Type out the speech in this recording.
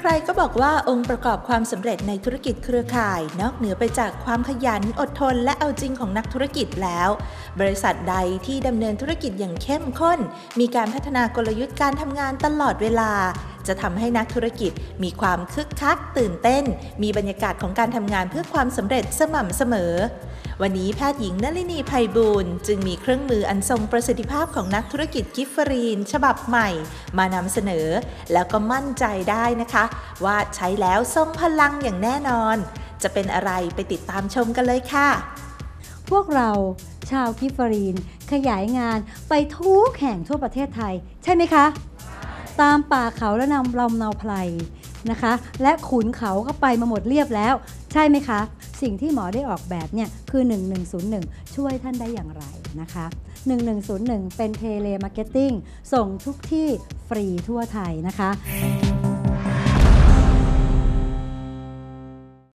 ใครๆ ก็บอกว่าองค์ประกอบความสำเร็จในธุรกิจเครือข่าย นอกเหนือไปจากความขยันอดทนและเอาจริงของนักธุรกิจแล้ว บริษัทใดที่ดำเนินธุรกิจอย่างเข้มข้น มีการพัฒนากลยุทธ์การทำงานตลอดเวลา จะทำให้นักธุรกิจมีความคึกคัก ตื่นเต้น มีบรรยากาศของการทำงานเพื่อความสำเร็จสม่ำเสมอ วันนี้แพทย์หญิงนลินีภัยบูลย์จึงมีเครื่องมืออันทรงประสิทธิภาพของนักธุรกิจกิฟฟรีน ฉบับใหม่ มานำเสนอ แล้วก็มั่นใจได้นะคะ ว่าใช้แล้วทรงพลังอย่างแน่นอน จะเป็นอะไรไปติดตามชมกันเลยค่ะ พวกเราชาวกิฟฟรีน ขยายงานไปทุกแห่งทั่วประเทศไทย ใช่ไหมคะ ตามป่าเขาและนำลำเนาไพรนะคะ และขุนเขาก็ไปมาหมดเรียบแล้ว ใช่ไหมคะ สิ่งที่หมอได้ออกแบบเนี่ยคือ 1101 ช่วยท่านได้อย่างไรนะคะ 1101 เป็นเทเลมาร์เก็ตติ้งส่งทุกที่ฟรีทั่วไทยนะคะ